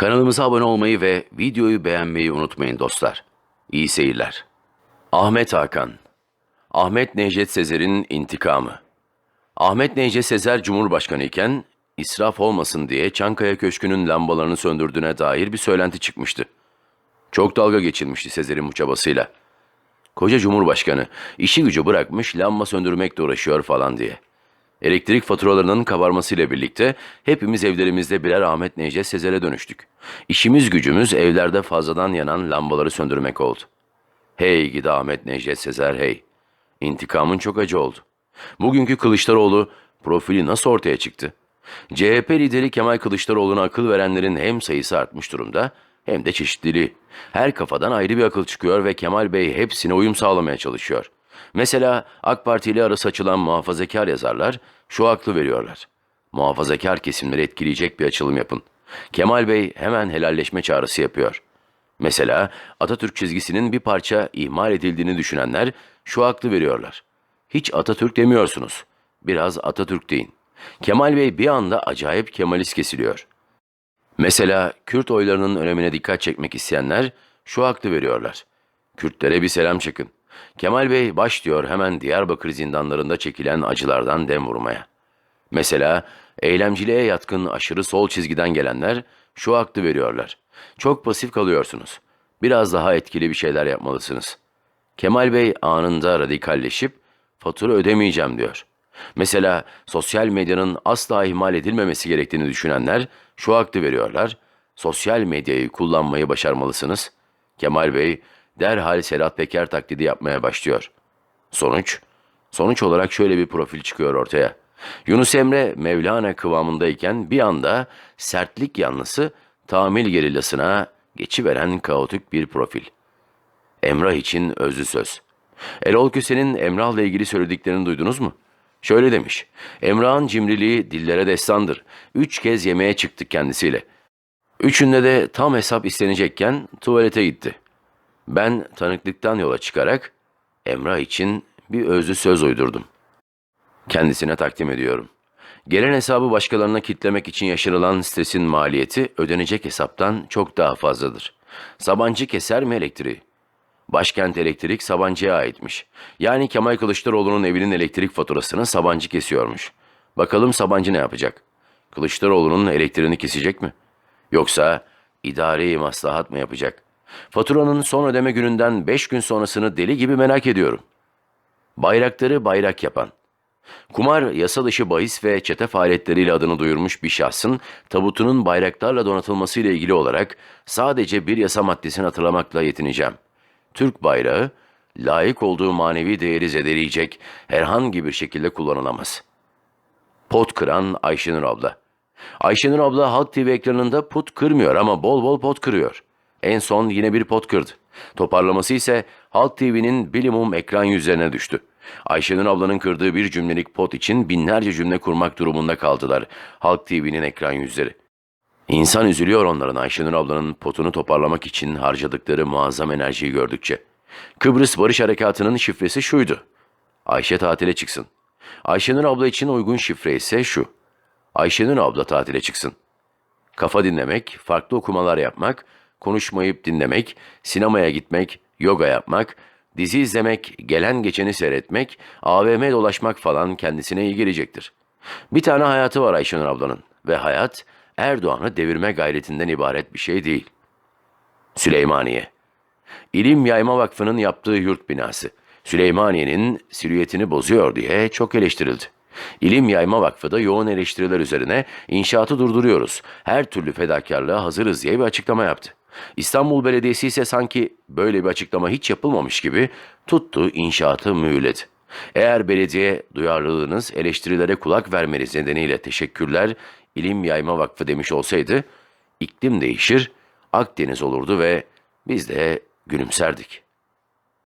Kanalımıza abone olmayı ve videoyu beğenmeyi unutmayın dostlar. İyi seyirler. Ahmet Hakan Ahmet Necdet Sezer'in intikamı Ahmet Necdet Sezer Cumhurbaşkanı iken israf olmasın diye Çankaya Köşkü'nün lambalarını söndürdüğüne dair bir söylenti çıkmıştı. Çok dalga geçilmişti Sezer'in bu çabasıyla. Koca Cumhurbaşkanı işi gücü bırakmış lamba söndürmekle uğraşıyor falan diye. Elektrik faturalarının kabarmasıyla birlikte hepimiz evlerimizde birer Ahmet Necdet Sezer'e dönüştük. İşimiz gücümüz evlerde fazladan yanan lambaları söndürmek oldu. Hey gidi Ahmet Necdet Sezer hey. İntikamın çok acı oldu. Bugünkü Kılıçdaroğlu profili nasıl ortaya çıktı? CHP lideri Kemal Kılıçdaroğlu'na akıl verenlerin hem sayısı artmış durumda hem de çeşitliliği. Her kafadan ayrı bir akıl çıkıyor ve Kemal Bey hepsine uyum sağlamaya çalışıyor. Mesela AK Parti ile arası açılan muhafazakar yazarlar şu aklı veriyorlar. Muhafazakar kesimleri etkileyecek bir açılım yapın. Kemal Bey hemen helalleşme çağrısı yapıyor. Mesela Atatürk çizgisinin bir parça ihmal edildiğini düşünenler şu aklı veriyorlar. Hiç Atatürk demiyorsunuz. Biraz Atatürk deyin. Kemal Bey bir anda acayip Kemalist kesiliyor. Mesela Kürt oylarının önemine dikkat çekmek isteyenler şu aklı veriyorlar. Kürtlere bir selam çakın. Kemal Bey başlıyor hemen Diyarbakır zindanlarında çekilen acılardan dem vurmaya. Mesela eylemciliğe yatkın aşırı sol çizgiden gelenler şu aklı veriyorlar. Çok pasif kalıyorsunuz. Biraz daha etkili bir şeyler yapmalısınız. Kemal Bey anında radikalleşip fatura ödemeyeceğim diyor. Mesela sosyal medyanın asla ihmal edilmemesi gerektiğini düşünenler şu aklı veriyorlar. Sosyal medyayı kullanmayı başarmalısınız. Kemal Bey derhal Sedat Peker taklidi yapmaya başlıyor. Sonuç? Sonuç olarak şöyle bir profil çıkıyor ortaya. Yunus Emre Mevlana kıvamındayken bir anda sertlik yanlısı tamil gerillasına geçiveren kaotik bir profil. Emrah için özlü söz. Erol Köse'nin Emrah'la ilgili söylediklerini duydunuz mu? Şöyle demiş. Emrah'ın cimriliği dillere destandır. Üç kez yemeğe çıktık kendisiyle. Üçünde de tam hesap istenecekken tuvalete gitti. Ben tanıklıktan yola çıkarak Emrah için bir özlü söz uydurdum. Kendisine takdim ediyorum. Gelen hesabı başkalarına kitlemek için yaşanılan stresin maliyeti ödenecek hesaptan çok daha fazladır. Sabancı keser mi elektriği? Başkent Elektrik Sabancı'ya aitmiş. Yani Kemal Kılıçdaroğlu'nun evinin elektrik faturasını Sabancı kesiyormuş. Bakalım Sabancı ne yapacak? Kılıçdaroğlu'nun elektriğini kesecek mi? Yoksa idari maslahat mı yapacak? Faturanın son ödeme gününden 5 gün sonrasını deli gibi merak ediyorum. Bayrakları bayrak yapan. Kumar, yasa dışı bahis ve çete faaliyetleriyle adını duyurmuş bir şahsın tabutunun bayraklarla donatılmasıyla ilgili olarak sadece bir yasa maddesini hatırlamakla yetineceğim. Türk bayrağı, layık olduğu manevi değeri zedeleyecek herhangi bir şekilde kullanılamaz. Pot kıran Ayşenur abla. Ayşenur abla Halk TV ekranında pot kırmıyor ama bol bol pot kırıyor. En son yine bir pot kırdı. Toparlaması ise Halk TV'nin bilimum ekran yüzlerine düştü. Ayşenur ablanın kırdığı bir cümlelik pot için binlerce cümle kurmak durumunda kaldılar Halk TV'nin ekran yüzleri. İnsan üzülüyor onların Ayşenur ablanın potunu toparlamak için harcadıkları muazzam enerjiyi gördükçe. Kıbrıs Barış Harekatı'nın şifresi şuydu. Ayşe tatile çıksın. Ayşenur abla için uygun şifre ise şu. Ayşenur abla tatile çıksın. Kafa dinlemek, farklı okumalar yapmak, konuşmayıp dinlemek, sinemaya gitmek, yoga yapmak, dizi izlemek, gelen geçeni seyretmek, AVM dolaşmak falan kendisine iyi gelecektir. Bir tane hayatı var Ayşenur ablanın ve hayat Erdoğan'ı devirme gayretinden ibaret bir şey değil. Süleymaniye İlim Yayma Vakfı'nın yaptığı yurt binası. Süleymaniye'nin silüetini bozuyor diye çok eleştirildi. İlim Yayma Vakfı da yoğun eleştiriler üzerine inşaatı durduruyoruz. Her türlü fedakarlığa hazırız diye bir açıklama yaptı. İstanbul Belediyesi ise sanki böyle bir açıklama hiç yapılmamış gibi tuttu inşaatı mühürledi. Eğer belediye duyarlılığınız eleştirilere kulak vermeniz nedeniyle teşekkürler İlim Yayma Vakfı demiş olsaydı iklim değişir, Akdeniz olurdu ve biz de gülümserdik.''